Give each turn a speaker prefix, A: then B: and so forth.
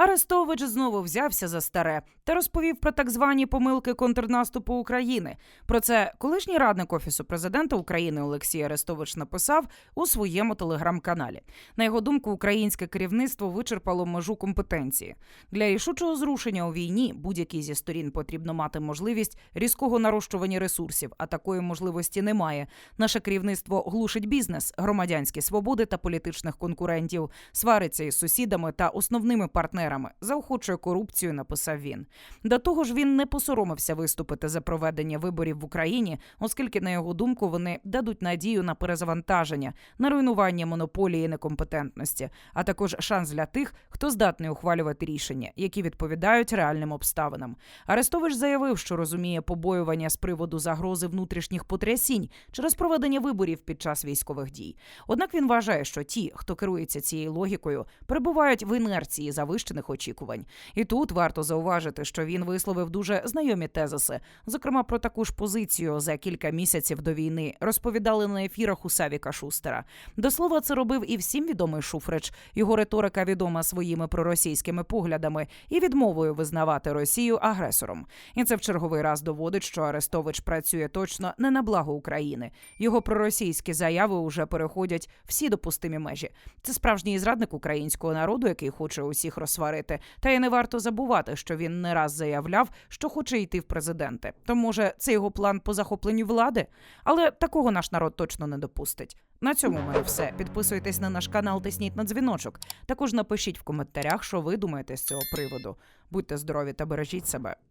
A: Арестович знову взявся за старе та розповів про так звані помилки контрнаступу України. Про це колишній радник офісу президента України Олексій Арестович написав у своєму телеграм-каналі. На його думку, українське керівництво вичерпало межу компетенції. Для рішучого зрушення у війні будь-якій зі сторін потрібно мати можливість різкого нарощування ресурсів, а такої можливості немає. Наше керівництво глушить бізнес, громадянські свободи та політичних конкурентів, свариться із сусідами та основними партнерами, заохочує корупцію. Написав він. До того ж, він не посоромився виступити за проведення виборів в Україні, оскільки, на його думку, вони дадуть надію на перезавантаження, на руйнування монополії некомпетентності, а також шанс для тих, хто здатний ухвалювати рішення, які відповідають реальним обставинам. Арестович заявив, що розуміє побоювання з приводу загрози внутрішніх потрясінь через проведення виборів під час військових дій. Однак він вважає, що ті, хто керується цією логікою, перебувають в інерції завищених очікувань. І тут варто зауважити, що він висловив дуже знайомі тезиси, зокрема про таку ж позицію за кілька місяців до війни розповідали на ефірах у Савіка Шустера. До слова, це робив і всім відомий Шуфрич. Його риторика відома своїми проросійськими поглядами і відмовою визнавати Росію агресором. І це в черговий раз доводить, що Арестович працює точно не на благо України. Його проросійські заяви уже переходять всі допустимі межі. Це справжній зрадник українського народу, який хоче усіх розсварити. Та й не варто забувати, що він не раз заявляв, що хоче йти в президенти. То може це його план по захопленню влади? Але такого наш народ точно не допустить. На цьому в мене все. Підписуйтесь на наш канал, тисніть на дзвіночок. Також напишіть в коментарях, що ви думаєте з цього приводу. Будьте здорові та бережіть себе.